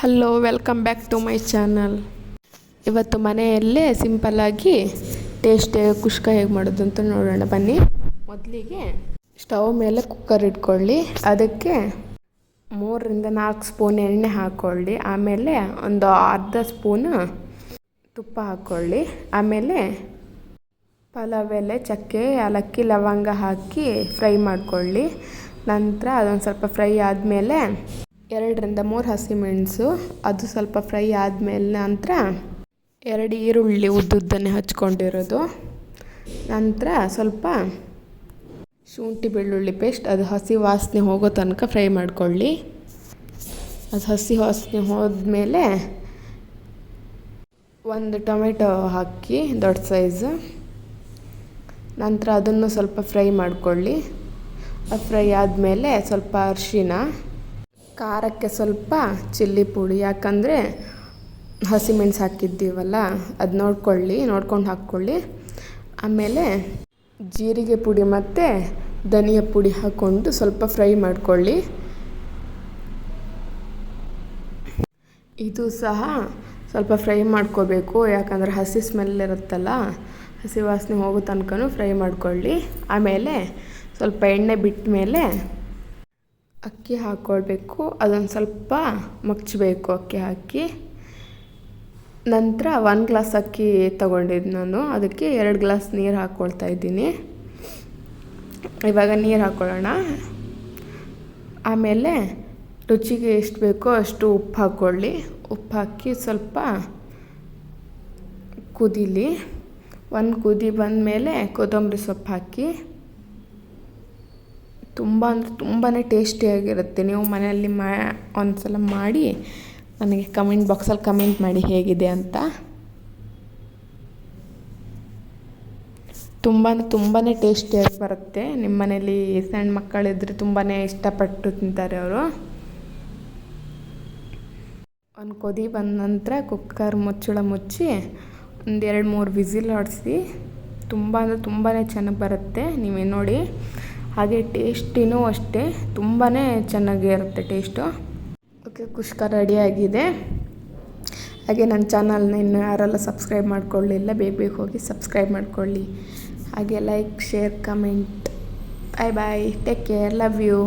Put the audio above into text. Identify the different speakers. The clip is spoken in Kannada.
Speaker 1: Hello welcome back to my channel ಇವತ್ತು ಮನೆಯಲ್ಲೇ ಸಿಂಪಲ್ಲಾಗಿ ಟೇಸ್ಟ್ ಕುಷ್ಕ ಹೇಗೆ ಮಾಡೋದು ಅಂತ ನೋಡೋಣ. ಬನ್ನಿ. ಮೊದಲಿಗೆ ಸ್ಟವ್ ಮೇಲೆ ಕುಕ್ಕರ್ ಇಟ್ಕೊಳ್ಳಿ. ಅದಕ್ಕೆ ಮೂರರಿಂದ ನಾಲ್ಕು ಸ್ಪೂನ್ ಎಣ್ಣೆ ಹಾಕ್ಕೊಳ್ಳಿ ಆಮೇಲೆ ಒಂದು ಅರ್ಧ ಸ್ಪೂನು ತುಪ್ಪ ಹಾಕ್ಕೊಳ್ಳಿ ಆಮೇಲೆ ಪಲಾವ್ ಎಲೆ, ಚಕ್ಕೆ, ಏಲಕ್ಕಿ, ಲವಂಗ ಹಾಕಿ ಫ್ರೈ ಮಾಡ್ಕೊಳ್ಳಿ. ನಂತರ ಅದೊಂದು ಸ್ವಲ್ಪ ಫ್ರೈ ಆದಮೇಲೆ ಎರಡರಿಂದ ಮೂರು ಹಸಿಮೆಣಸು ಅದು ಸ್ವಲ್ಪ ಫ್ರೈ ಆದಮೇಲೆ ನಂತರ ಎರಡು ಈರುಳ್ಳಿ ಉದ್ದುದ್ದನ್ನೇ ಹಚ್ಕೊಂಡಿರೋದು. ನಂತರ ಸ್ವಲ್ಪ ಶುಂಠಿ ಬೆಳ್ಳುಳ್ಳಿ ಪೇಸ್ಟ್, ಅದು ಹಸಿ ವಾಸನೆ ಹೋಗೋ ತನಕ ಫ್ರೈ ಮಾಡ್ಕೊಳ್ಳಿ. ಅದು ಹಸಿ ವಾಸನೆ ಹೋದ್ಮೇಲೆ ಒಂದು ಟೊಮೆಟೊ ಹಾಕಿ, ದೊಡ್ಡ ಸೈಜು. ನಂತರ ಅದನ್ನು ಸ್ವಲ್ಪ ಫ್ರೈ ಮಾಡ್ಕೊಳ್ಳಿ. ಫ್ರೈ ಆದಮೇಲೆ ಸ್ವಲ್ಪ ಅರಿಶಿನ ಖಾರಕ್ಕೆ ಸ್ವಲ್ಪ ಚಿಲ್ಲಿ ಪುಡಿ, ಯಾಕಂದರೆ ಹಸಿಮೆಣ್ಸು ಹಾಕಿದ್ದೀವಲ್ಲ, ಅದು ನೋಡ್ಕೊಳ್ಳಿ, ನೋಡ್ಕೊಂಡು ಹಾಕ್ಕೊಳ್ಳಿ. ಆಮೇಲೆ ಜೀರಿಗೆ ಪುಡಿ ಮತ್ತು ಧನಿಯ ಪುಡಿ ಹಾಕ್ಕೊಂಡು ಸ್ವಲ್ಪ ಫ್ರೈ ಮಾಡಿಕೊಳ್ಳಿ. ಇದು ಸಹ ಸ್ವಲ್ಪ ಫ್ರೈ ಮಾಡ್ಕೋಬೇಕು, ಯಾಕಂದರೆ ಹಸಿ ಸ್ಮೆಲ್ ಇರುತ್ತಲ್ಲ, ಹಸಿ ವಾಸನೆ ಹೋಗೋ ತನಕನೂ ಫ್ರೈ ಮಾಡ್ಕೊಳ್ಳಿ. ಆಮೇಲೆ ಸ್ವಲ್ಪ ಎಣ್ಣೆ ಬಿಟ್ಟ ಮೇಲೆ ಅಕ್ಕಿ ಹಾಕ್ಕೊಳ್ಬೇಕು ಅದೊಂದು ಸ್ವಲ್ಪ ಮಗ್ಚಬೇಕು ಅಕ್ಕಿ ಹಾಕಿ. ನಂತರ ಒಂದು ಗ್ಲಾಸ್ ಅಕ್ಕಿ ತೊಗೊಂಡಿದ್ದು ನಾನು, ಅದಕ್ಕೆ ಎರಡು ಗ್ಲಾಸ್ ನೀರು ಹಾಕ್ಕೊಳ್ತಾ ಇದ್ದೀನಿ. ಇವಾಗ ನೀರು ಹಾಕ್ಕೊಳ್ಳೋಣ ಆಮೇಲೆ ರುಚಿಗೆ ಎಷ್ಟು ಬೇಕೋ ಅಷ್ಟು ಉಪ್ಪು ಹಾಕ್ಕೊಳ್ಳಿ ಉಪ್ಪು ಹಾಕಿ ಸ್ವಲ್ಪ ಕುದೀಲಿ. ಒಂದು ಕುದಿ ಬಂದಮೇಲೆ ಕೊತ್ತಂಬರಿ ಸೊಪ್ಪು ಹಾಕಿ. ತುಂಬ ಅಂದರೆ ತುಂಬಾ ಟೇಸ್ಟಿಯಾಗಿರುತ್ತೆ ನೀವು ಮನೆಯಲ್ಲಿ ಮಾ ಒಂದು ಸಲ ಮಾಡಿ, ನನಗೆ ಕಮೆಂಟ್ ಬಾಕ್ಸಲ್ಲಿ ಕಮೆಂಟ್ ಮಾಡಿ ಹೇಗಿದೆ ಅಂತ. ತುಂಬಾ ತುಂಬಾ ಟೇಸ್ಟಿಯಾಗಿ ಬರುತ್ತೆ. ನಿಮ್ಮ ಮನೇಲಿ ಸಣ್ಣ ಮಕ್ಕಳಿದ್ರೆ ತುಂಬಾ ಇಷ್ಟಪಟ್ಟು ತಿಂತಾರೆ ಅವರು. ಒಂದು ಕೊದಿ ಬಂದ ನಂತರ ಕುಕ್ಕರ್ ಮುಚ್ಚಳ ಮುಚ್ಚಿ ಒಂದೆರಡು ಮೂರು ವಿಸಿಲ್ ಹೊಡೆಸಿ, ತುಂಬ ಅಂದರೆ ತುಂಬಾ ಚೆನ್ನಾಗಿ ಬರುತ್ತೆ. ನೀವೇ ನೋಡಿ. ಹಾಗೆ ಟೇಸ್ಟಿನೂ ಅಷ್ಟೇ ತುಂಬಾ ಚೆನ್ನಾಗೇ ಇರುತ್ತೆ ಟೇಸ್ಟು ಓಕೆ, ಕುಷ್ಕ ರೆಡಿಯಾಗಿದೆ ಹಾಗೆ ನನ್ನ ಚಾನಲ್ನ ಇನ್ನು ಯಾರೆಲ್ಲ ಸಬ್ಸ್ಕ್ರೈಬ್ ಮಾಡ್ಕೊಳ್ಳಿಲ್ಲ, ಬೇಗ ಬೇಗ ಹೋಗಿ ಸಬ್ಸ್ಕ್ರೈಬ್ ಮಾಡ್ಕೊಳ್ಳಿ. ಹಾಗೆ like share comment bye bye take care love you